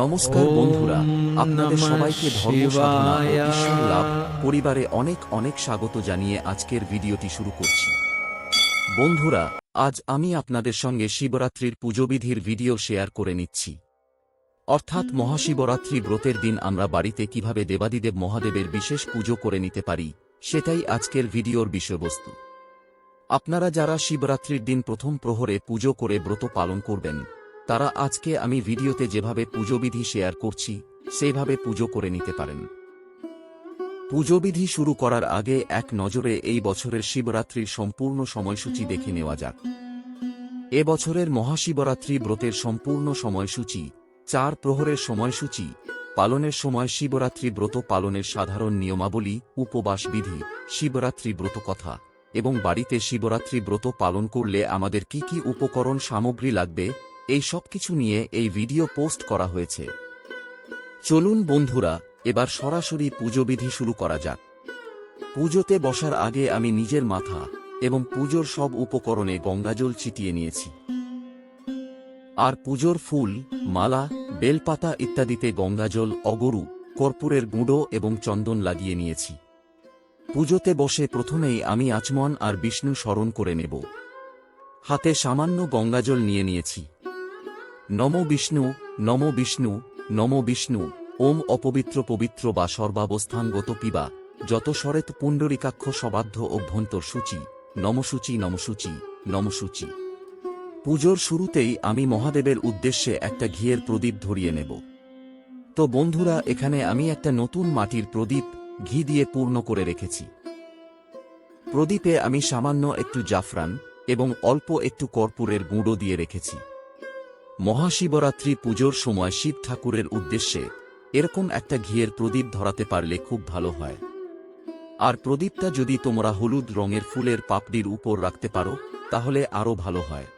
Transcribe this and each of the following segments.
নমস্কার বন্ধুরা আপনাদের সবাইকে ধর্ম সাধনা ও ঈশ্বর লাভ পরিবারে অনেক অনেক স্বাগত জানিয়ে আজকের ভিডিওটি শুরু করছি। বন্ধুরা আজ আমি আপনাদের সঙ্গে শিবরাত্রির পুজোবিধির ভিডিও শেয়ার করে নিচ্ছি। অর্থাৎ মহাশিবরাত্রি ব্রতের দিন আমরা বাড়িতে কীভাবে দেবাদিদেব মহাদেবের বিশেষ পুজো করে নিতে পারি সেটাই আজকের ভিডিওর বিষয়বস্তু। আপনারা যারা শিবরাত্রির দিন প্রথম প্রহরে পুজো করে ব্রত পালন করবেন তারা আজকে আমি ভিডিওতে যেভাবে পুজোবিধি শেয়ার করছি, সেইভাবে পুজো করে নিতে পারেন। পুজোবিধি শুরু করার আগে এক নজরে এই বছরের শিবরাত্রির সম্পূর্ণ সময়সূচি দেখে নেওয়া যাক। এ বছরের মহাশিবরাত্রি ব্রতের সম্পূর্ণ সময়সূচি, চার প্রহরের সময়সূচি, পালনের সময় শিবরাত্রি ব্রত পালনের সাধারণ নিয়মাবলী, উপবাস বিধি, শিবরাত্রি ব্রত কথা এবং বাড়িতে শিবরাত্রি ব্রত পালন করলে আমাদের কি কি উপকরণ সামগ্রী লাগবে এই সব কিছু নিয়ে এই ভিডিও পোস্ট করা হয়েছে। চলুন বন্ধুরা, এবার সরাসরি পুজোবিধি শুরু করা যাক। পুজোতে বসার আগে আমি নিজের মাথা এবং পুজোর সব উপকরণে গঙ্গাজল ছিটিয়ে নিয়েছি। আর পুজোর ফুল, মালা, বেলপাতা ইত্যাদিতে গঙ্গাজল, অগরু, কর্পূরের গুঁড়ো এবং চন্দন লাগিয়ে নিয়েছি। পুজোতে বসে প্রথমেই আমি আচমন আর বিষ্ণু স্মরণ করে নেব। হাতে সামান্য গঙ্গাজল নিয়ে নিয়েছি। নম বিষ্ণু নম বিষ্ণু নম বিষ্ণু, ওম অপবিত্র পবিত্র বা সর্বাবস্থানগত পিবা যত সরেত পুণ্ডরিকাক্ষ সবাধ্য অভ্যন্তর সূচি, নমসূচি নমসূচি নমসূচি। পুজোর শুরুতেই আমি মহাদেবের উদ্দেশ্যে একটা ঘিয়ের প্রদীপ ধরিয়ে নেব। তো বন্ধুরা, এখানে আমি একটা নতুন মাটির প্রদীপ, ঘি দিয়ে পূর্ণ করে রেখেছি। প্রদীপে আমি সামান্য একটু জাফরান এবং অল্প একটু কর্পূরের গুঁড়ো দিয়ে রেখেছি। মহাশিবরাত্রি পুজোর সময় শিব ঠাকুরের উদ্দেশ্যে এরকম একটা ঘিয়ের প্রদীপ ধরাতে পারলে খুব ভালো হয়। আর প্রদীপটা যদি তোমরা হলুদ রঙের ফুলের পাপড়ির উপর রাখতে পারো, তাহলে আরও ভালো হয়।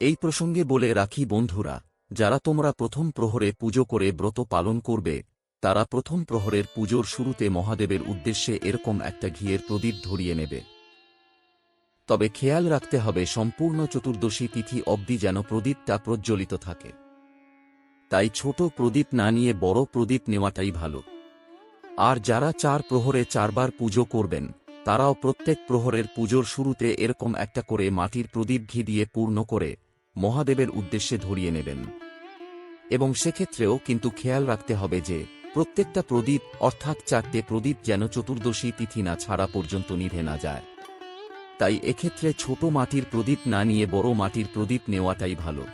এই প্রসঙ্গে বলে রাখি বন্ধুরা, যারা তোমরা প্রথম প্রহরে পুজো করে ব্রত পালন করবে, তারা প্রথম প্রহরের পুজোর শুরুতে মহাদেবের উদ্দেশ্যে এরকম একটা ঘিয়ের প্রদীপ ধরিয়ে নেবে। তবে খেয়াল রাখতে হবে সম্পূর্ণ চতুর্দশী তিথি অবধি যেন প্রদীপটা প্রজ্বলিত থাকে। তাই ছোট প্রদীপ না নিয়ে বড় প্রদীপ নেওয়াটাই ভালো। আর যারা চার প্রহরে চারবার পুজো করবেন, তারাও প্রত্যেক প্রহরের পুজোর শুরুতে এরকম একটা করে মাটির প্রদীপ ঘি দিয়ে পূর্ণ করে মহাদেবের উদ্দেশ্যে ধরিয়ে নেবেন। এবং সেক্ষেত্রেও কিন্তু খেয়াল রাখতে হবে যে, প্রত্যেকটা প্রদীপ অর্থাৎ চারটে প্রদীপ যেন চতুর্দশী তিথি না ছাড়া পর্যন্ত নিভে না যায়। তাই এক্ষেত্রে ছোট মাটির প্রদীপ না নিয়ে বড় মাটির প্রদীপ নেওয়াটাই ভালো।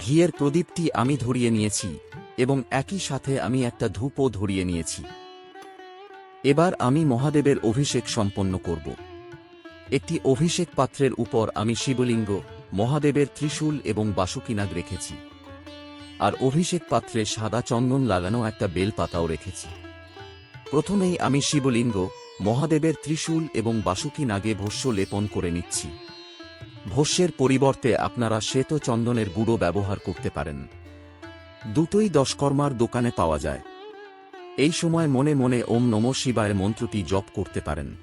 ঘিয়ের প্রদীপটি আমি ধরিয়ে নিয়েছি এবং একই সাথে আমি একটা ধূপও ধরিয়ে নিয়েছি। এবার আমি মহাদেবের অভিষেক সম্পন্ন করব। একটি অভিষেক পাত্রের উপর আমি শিবলিঙ্গ, মহাদেবের ত্রিশূল এবং বাসুকিনাগ রেখেছি। আর অভিষেক পাত্রে সাদা চন্দন লাগানো একটা বেলপাতাও রেখেছি। প্রথমেই আমি শিবলিঙ্গ মহাদেবের ত্রিশূল এবং বাসুকি নাগে ভস্য লেপন করে নিচ্ছি। ভস্যের পরিবর্তে আপনারা শ্বেত চন্দনের গুঁড়ো ব্যবহার করতে পারেন। দুটোই দশকর্মার দোকানে পাওয়া যায়। এই সময় মনে মনে ওম নম শিবায় মন্ত্রটি জপ করতে পারেন।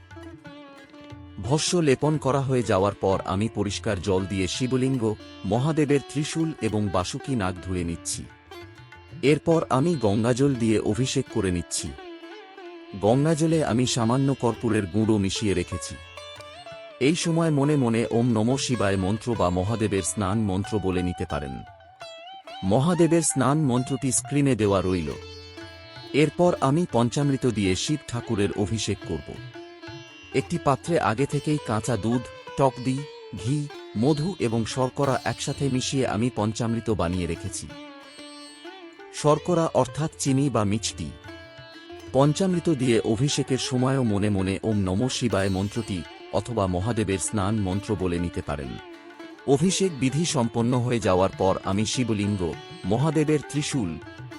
ভস্য লেপন করা হয়ে যাওয়ার পর আমি পরিষ্কার জল দিয়ে শিবলিঙ্গ, মহাদেবের ত্রিশূল এবং বাসুকি নাগ ধুয়ে নিচ্ছি। এরপর আমি গঙ্গাজল দিয়ে অভিষেক করে নিচ্ছি। গঙ্গাজলে আমি সামান্য কর্পূরের গুঁড়ো মিশিয়ে রেখেছি। এই সময় মনে মনে ওম নম শিবায় মন্ত্র বা মহাদেবের স্নান মন্ত্র বলে নিতে পারেন। মহাদেবের স্নান মন্ত্রটি স্ক্রিনে দেওয়া রইল। এরপর আমি পঞ্চামৃত দিয়ে শিব ঠাকুরের অভিষেক করব। একটি পাত্রে আগে থেকেই কাঁচা দুধ, টক দি ঘি, মধু এবং শর্করা একসাথে মিশিয়ে আমি পঞ্চামৃত বানিয়ে রেখেছি। শর্করা অর্থাৎ চিনি বা মিষ্টি। পঞ্চামৃত দিয়ে অভিষেকের সময়ও মনে মনে ওম নম শিবায় মন্ত্রটি অথবা মহাদেবের স্নান মন্ত্র বলে নিতে পারেন। অভিষেক বিধি সম্পন্ন হয়ে যাওয়ার পর আমি শিবলিঙ্গ, মহাদেবের ত্রিশূল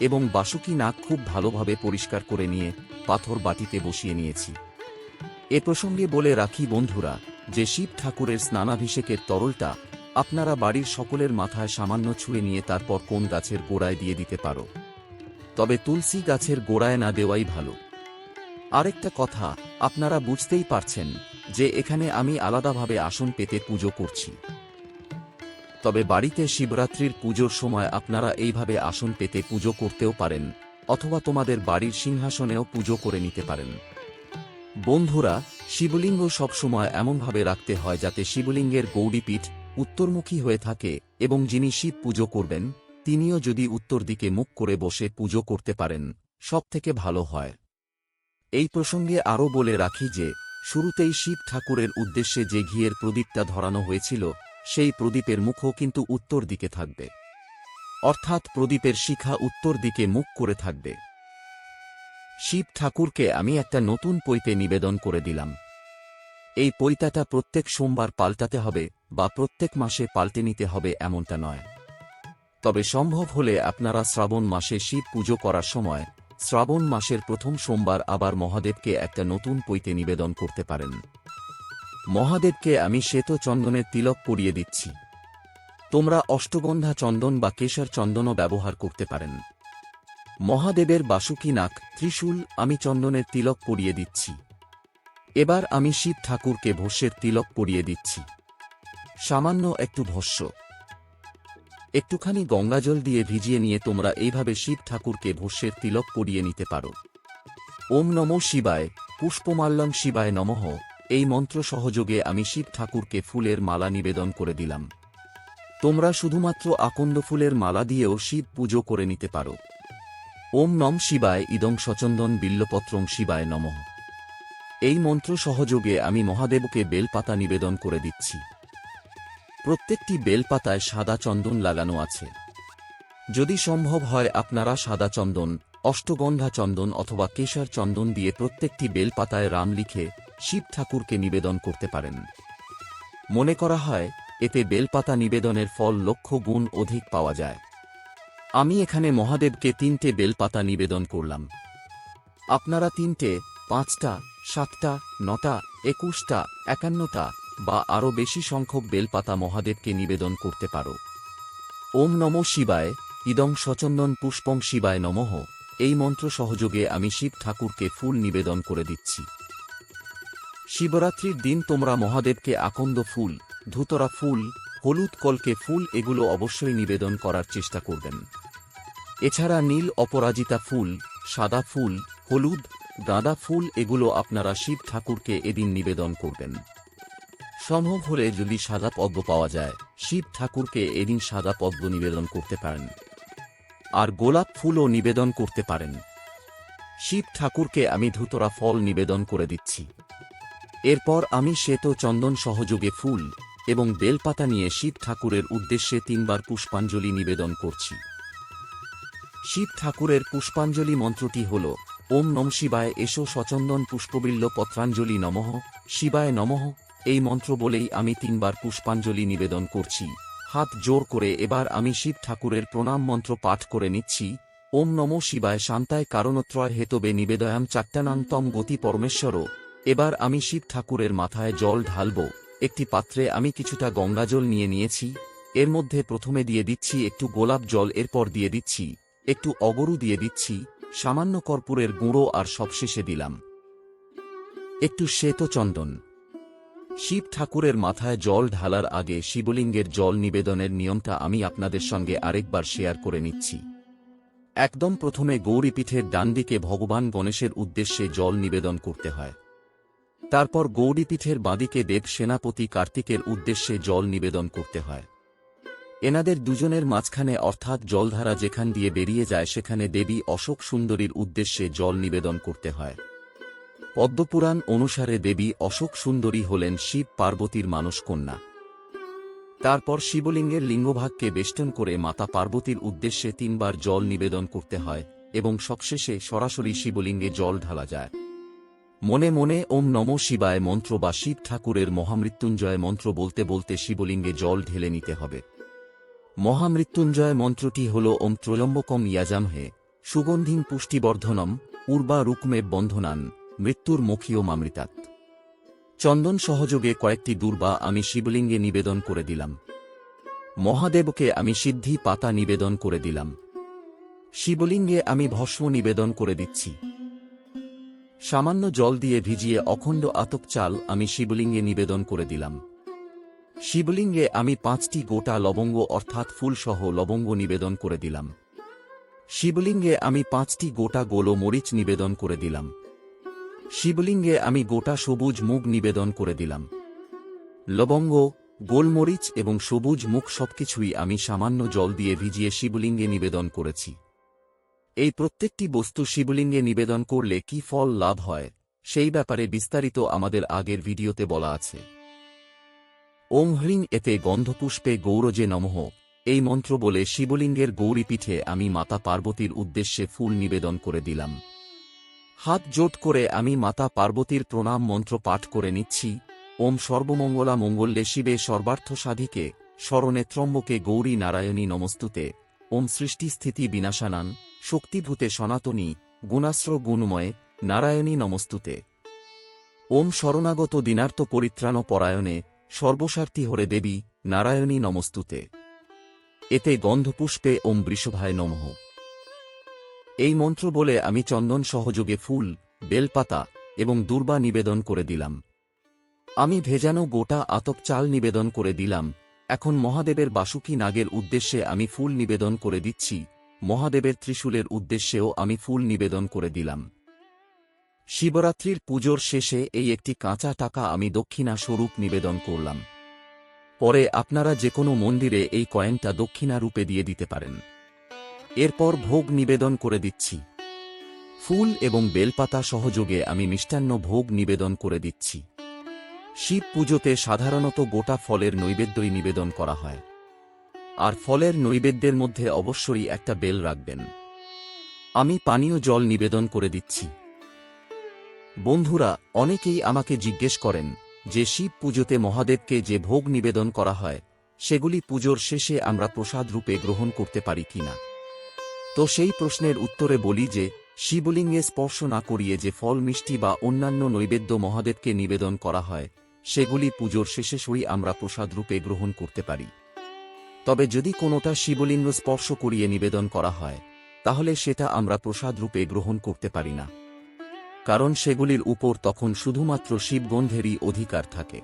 এবং বাসুকি নাক খুব ভালোভাবে পরিষ্কার করে নিয়ে পাথর বাটিতে বসিয়ে নিয়েছি। এ প্রসঙ্গে বলে রাখি বন্ধুরা, যে শিব ঠাকুরের স্নানাভিষেকের তরলটা আপনারা বাড়ির সকলের মাথায় সামান্য ছুঁয়ে নিয়ে তারপর কোন গাছের গোড়ায় দিয়ে দিতে পারো। তবে তুলসী গাছের গোড়ায় না দেওয়াই ভালো। আরেকটা কথা, আপনারা বুঝতেই পারছেন যে এখানে আমি আলাদাভাবে আসন পেতে পুজো করছি। তবে বাড়িতে শিবরাত্রির পুজোর সময় আপনারা এইভাবে আসন পেতে পুজো করতেও পারেন, অথবা তোমাদের বাড়ির সিংহাসনেও পুজো করে নিতে পারেন। বন্ধুরা, শিবলিঙ্গ সবসময় এমনভাবে রাখতে হয় যাতে শিবলিঙ্গের গৌরীপীঠ উত্তরমুখী হয়ে থাকে এবং যিনি শিব পুজো করবেন তিনিও যদি উত্তর দিকে মুখ করে বসে পুজো করতে পারেন সব থেকে ভালো হয়। এই প্রসঙ্গে আরও বলে রাখি যে, শুরুতেই শিব ঠাকুরের উদ্দেশ্যে যে ঘিয়ের প্রদীপটা ধরানো হয়েছিল, সেই প্রদীপের মুখও কিন্তু উত্তর দিকে থাকবে। অর্থাৎ প্রদীপের শিখা উত্তর দিকে মুখ করে থাকবে। শিব ঠাকুরকে আমি একটা নতুন পৈতে নিবেদন করে দিলাম। এই পৈতাটা প্রত্যেক সোমবার পাল্টাতে হবে বা প্রত্যেক মাসে পাল্টে নিতে হবে এমনটা নয়। তবে সম্ভব হলে আপনারা শ্রাবণ মাসে শিব পুজো করার সময় শ্রাবণ মাসের প্রথম সোমবার আবার মহাদেবকে একটা নতুন পৈতে নিবেদন করতে পারেন। মহাদেবকে আমি শ্বেত চন্দনের তিলক পরিয়ে দিচ্ছি। তোমরা অষ্টগন্ধা চন্দন বা কেশর চন্দনও ব্যবহার করতে পারেন। মহাদেবের বাসুকি নাক, ত্রিশূল আমি চন্দনের তিলক পরিয়ে দিচ্ছি। এবার আমি শিব ঠাকুরকে ভস্যের তিলক পরিয়ে দিচ্ছি। সামান্য একটু ভস্য। একটুখানি গঙ্গাজল দিয়ে ভিজিয়ে নিয়ে তোমরা এইভাবে শিব ঠাকুরকে ভস্যের তিলক করিয়ে নিতে পারো। ওম নম শিবায় পুষ্পমাল্যম শিবায় নমঃ। এই মন্ত্র সহযোগে আমি শিব ঠাকুরকে ফুলের মালা নিবেদন করে দিলাম। তোমরা শুধুমাত্র আকন্দ ফুলের মালা দিয়েও শিব পুজো করে নিতে পারো। ওম নম শিবায়, ইদং সচন্দন বিল্লপত্রং শিবায় নমঃ। এই মন্ত্র সহযোগে আমি মহাদেবকে বেলপাতা নিবেদন করে দিচ্ছি। প্রত্যেকটি বেলপাতায় সাদা চন্দন লাগানো আছে। যদি সম্ভব হয় আপনারা সাদা চন্দন, অষ্টগন্ধা চন্দন অথবা কেশর চন্দন দিয়ে প্রত্যেকটি বেলপাতায় রাম লিখে শিব ঠাকুরকে নিবেদন করতে পারেন। মনে করা হয়, এতে বেলপাতা নিবেদনের ফল লক্ষ গুণ অধিক পাওয়া যায়। আমি এখানে মহাদেবকে তিনটে বেলপাতা নিবেদন করলাম। আপনারা তিনটে, পাঁচটা, সাতটা, নটা, একুশটা, একান্নটা বা আরও বেশি সংখ্যক বেলপাতা মহাদেবকে নিবেদন করতে পারো। ওম নম শিবায়, ইদং সচন্দন পুষ্পং শিবায় নমঃ। এই মন্ত্র সহযোগে আমি শিব ঠাকুরকে ফুল নিবেদন করে দিচ্ছি। শিবরাত্রির দিন তোমরা মহাদেবকে আকন্দ ফুল, ধুতরা ফুল, হলুদ কলকে ফুল এগুলো অবশ্যই নিবেদন করার চেষ্টা করবেন। এছাড়া নীল অপরাজিতা ফুল, সাদা ফুল, হলুদ, গাঁদা ফুল এগুলো আপনারা শিব ঠাকুরকে এদিন নিবেদন করবেন। সম্ভব হলে যদি সাদা পদ্ম পাওয়া যায়, শিব ঠাকুরকে এদিন সাদা পদ্ম নিবেদন করতে পারেন। আর গোলাপ ফুলও নিবেদন করতে পারেন। শিব ঠাকুরকে আমি ধুতরা ফল নিবেদন করে দিচ্ছি। এরপর আমি শ্বেত চন্দন সহযোগে ফুল এবং বেলপাতা নিয়ে শিব ঠাকুরের উদ্দেশ্যে তিনবার পুষ্পাঞ্জলি নিবেদন করছি। শিব ঠাকুরের পুষ্পাঞ্জলি মন্ত্রটি হল, ওম নম শিবায়, এসো সচন্দন পুষ্পবিল্ল পত্রাঞ্জলি নমঃ, শিবায় নমঃ। এই মন্ত্র বলেই আমি তিনবার পুষ্পাঞ্জলি নিবেদন করছি। হাত জোর করে এবার আমি শিব ঠাকুরের প্রণাম মন্ত্র পাঠ করে নিচ্ছি। ওম নম শিবায় শান্তায় কারণত্রয় হেতবে নিবেদয়াম চাট্টানান্তম গতি পরমেশ্বর। এবার আমি শিব ঠাকুরের মাথায় জল ঢালব। একটি পাত্রে আমি কিছুটা গঙ্গাজল নিয়ে নিয়েছি। এর মধ্যে প্রথমে দিয়ে দিচ্ছি একটু গোলাপ জল, এরপর দিয়ে দিচ্ছি একটু অগরু দিয়ে দিচ্ছি, সামান্য কর্পূরের গুঁড়ো আর সবশেষে দিলাম। একটু শ্বেত চন্দন শিব ঠাকুরের মাথায় জল ঢালার আগে শিবলিঙ্গের জল নিবেদনের নিয়মটা আমি আপনাদের সঙ্গে আরেকবার শেয়ার করে নিচ্ছি। একদম প্রথমে গৌরীপীঠের ডানদিকে ভগবান গণেশের উদ্দেশ্যে জল নিবেদন করতে হয়। তারপর গৌরীপীঠের বাঁদিকে দেব সেনাপতি কার্তিকের উদ্দেশ্যে জল নিবেদন করতে হয়। এনাদের দুজনের মাঝখানে অর্থাৎ জলধারা যেখান দিয়ে বেরিয়ে যায় সেখানে দেবী অশোক সুন্দরীর উদ্দেশ্যে জল নিবেদন করতে হয়। পদ্মপুরাণ অনুসারে দেবী অশোক সুন্দরী হলেন শিব পার্বতীর মানস কন্যা তারপর শিবলিঙ্গের লিঙ্গভাগকে বেষ্টন করে মাতা পার্বতীর উদ্দেশ্যে তিনবার জল নিবেদন করতে হয় এবং সবশেষে সরাসরি শিবলিঙ্গে জল ঢালা যায়। মনে মনে ওম নম শিবায় মন্ত্র বা শিব ঠাকুরের মহামৃত্যুঞ্জয় মন্ত্র বলতে বলতে শিবলিঙ্গে জল ঢেলে নিতে হবে। মহামৃত্যুঞ্জয় মন্ত্রটি হল ওম ত্রয়ম্বকম ইয়াজামহে সুগন্ধিং পুষ্টিবর্ধনম, উর্বা রুকমে বন্ধনান। মৃত্যুর মুখীয় মামৃতাত। চন্দন সহযোগে কয়েকটি দুর্বা আমি শিবলিঙ্গে নিবেদন করে দিলাম। মহাদেবকে আমি সিদ্ধি পাতা নিবেদন করে দিলাম। শিবলিঙ্গে আমি ভস্ম নিবেদন করে দিচ্ছি। সামান্য জল দিয়ে ভিজিয়ে অখণ্ড আতক চাল আমি শিবলিঙ্গে নিবেদন করে দিলাম। শিবলিঙ্গে আমি পাঁচটি গোটা লবঙ্গ অর্থাৎ ফুলসহ লবঙ্গ নিবেদন করে দিলাম। শিবলিঙ্গে আমি পাঁচটি গোটা গোলো মরিচ নিবেদন করে দিলাম। শিবলিঙ্গে আমি গোটা সবুজ মুখ নিবেদন করে দিলাম। লবঙ্গ, গোলমরিচ এবং সবুজ মুখ সবকিছুই আমি সামান্য জল দিয়ে ভিজিয়ে শিবলিঙ্গে নিবেদন করেছি। এই প্রত্যেকটি বস্তু শিবলিঙ্গে নিবেদন করলে কি ফল লাভ হয়, সেই ব্যাপারে বিস্তারিত আমাদের আগের ভিডিওতে বলা আছে। ওং হ্রিং এতে গন্ধপুষ্পে গৌরজে নমঃ। এই মন্ত্র বলে শিবলিঙ্গের গৌরীপীঠে আমি মাতা পার্বতীর উদ্দেশ্যে ফুল নিবেদন করে দিলাম। হাত জোট করে আমি মাতা পার্বতীর প্রণাম মন্ত্র পাঠ করে নিচ্ছি, ওম সর্বমঙ্গলা মঙ্গলে শিবে সর্বার্থ সাধিকে স্মরণে ত্রম্বকে গৌরী নারায়ণী নমস্তুতে, ওম সৃষ্টি স্থিতি বিনাশানান শক্তিভূতে সনাতনী গুণাশ্র গুণময়ে, নারায়ণী নমস্তুতে। ওম শরণাগত দিনার্থ পরিত্রাণ পরায়ণে সর্বস্বার্থী হরে দেবী, নারায়ণী নমস্তুতে। এতে গন্ধপুষ্পে ওম বৃষভায় নমঃ। এই মন্ত্র বলে আমি চন্দন সহযোগে ফুল, বেলপাতা এবং দুর্বা নিবেদন করে দিলাম। আমি ভেজানো গোটা আতপ চাল নিবেদন করে দিলাম। এখন মহাদেবের বাসুকী নাগের উদ্দেশ্যে আমি ফুল নিবেদন করে দিচ্ছি। মহাদেবের ত্রিশূলের উদ্দেশ্যেও আমি ফুল নিবেদন করে দিলাম। শিবরাত্রির পুজোর শেষে এই একটি কাঁচা টাকা আমি দক্ষিণা স্বরূপ নিবেদন করলাম। পরে আপনারা যে কোনো মন্দিরে এই কয়েনটা দক্ষিণা রূপে দিয়ে দিতে পারেন। এরপর ভোগ নিবেদন করে দিচ্ছি। ফুল এবং বেলপাতা সহযোগে আমি মিষ্টান্ন ভোগ নিবেদন করে দিচ্ছি। শিব পুজোতে সাধারণত গোটা ফলের নৈবেদ্যই নিবেদন করা হয়। আর ফলের নৈবেদ্যের মধ্যে অবশ্যই একটা বেল রাখবেন। আমি পানীয় জল নিবেদন করে দিচ্ছি। বন্ধুরা, অনেকেই আমাকে জিজ্ঞেস করেন যে শিব পুজোতে মহাদেবকে যে ভোগ নিবেদন করা হয়, সেগুলি পুজোর শেষে আমরা প্রসাদ রূপে গ্রহণ করতে পারি কিনা। তো সেই প্রশ্নের উত্তরে বলি যে, শিবলিঙ্গে স্পর্শ না করিয়ে যে ফল, মিষ্টি বা অন্যান্য নৈবেদ্য মহাদেবকে নিবেদন করা হয়, সেগুলি পুজোর শেষে সই আমরা প্রসাদ রূপে গ্রহণ করতে পারি। তবে যদি কোনোটা শিবলিঙ্গ স্পর্শ করিয়ে নিবেদন করা হয়, তাহলে সেটা আমরা প্রসাদ রূপে গ্রহণ করতে পারি না। কারণ সেগুলির উপর তখন শুধুমাত্র শিবগন্ধেরই অধিকার থাকে।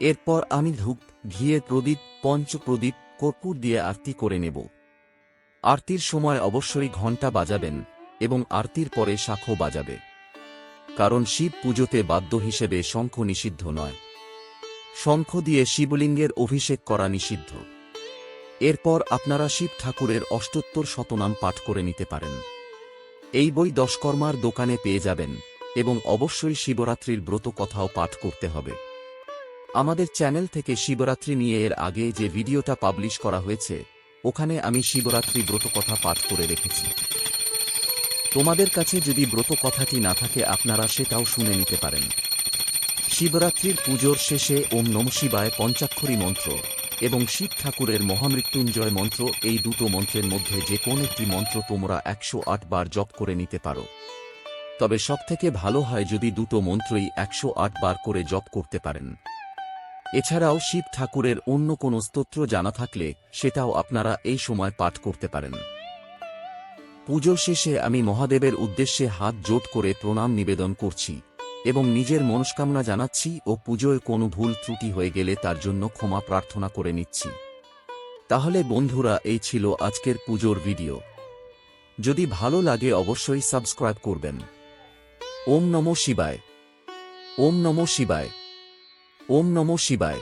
এরপর আমি ধূপ, ঘিয়ে প্রদীপ, পঞ্চপ্রদীপ, কর্পূর দিয়ে আরতি করে নেব। আরতির সময় অবশ্যই ঘণ্টা বাজাবেন এবং আরতির পরে শাখো বাজাবে। কারণ শিব পুজোতে বাদ্য হিসেবে শঙ্খ নিষিদ্ধ নয়। শঙ্খ দিয়ে শিবলিঙ্গের অভিষেক করা নিষিদ্ধ। এরপর আপনারা শিব ঠাকুরের অষ্টোত্তর শতনাম পাঠ করে নিতে পারেন। এই বই দশকর্মার দোকানে পেয়ে যাবেন এবং অবশ্যই শিবরাত্রির ব্রত কথাও পাঠ করতে হবে। আমাদের চ্যানেল থেকে শিবরাত্রি নিয়ে এর আগে যে ভিডিওটা পাবলিশ করা হয়েছে ওখানে আমি শিবরাত্রি ব্রত কথা পাঠ করে রেখেছি। তোমাদের কাছে যদি ব্রত কথাটি না থাকে, আপনারা সেটাও শুনে নিতে পারেন। শিবরাত্রির পুজোর শেষে ওম নম শিবায় পঞ্চাক্ষরী মন্ত্র এবং শিব ঠাকুরের মহামৃত্যুঞ্জয় মন্ত্র এই দুটো মন্ত্রের মধ্যে যে কোন একটি মন্ত্র তোমরা একশো আট বার জপ করে নিতে পারো। তবে সবথেকে ভালো হয় যদি দুটো মন্ত্রই একশো আট বার করে জপ করতে পারেন। এছাড়াও শিব ঠাকুরের অন্য কোনো স্তোত্র জানা থাকলে সেটাও আপনারা এই সময় পাঠ করতে পারেন। পুজো শেষে আমি মহাদেবের উদ্দেশ্যে হাত জোট করে প্রণাম নিবেদন করছি এবং নিজের মনস্কামনা জানাচ্ছি ও পুজোয় কোনো ভুল ত্রুটি হয়ে গেলে তার জন্য ক্ষমা প্রার্থনা করে নিচ্ছি। তাহলে বন্ধুরা, এই ছিল আজকের পুজোর ভিডিও। যদি ভালো লাগে অবশ্যই সাবস্ক্রাইব করবেন। ওম নমঃ শিবায়। ওম নমঃ শিবায়। ওম নমঃ শিবায়।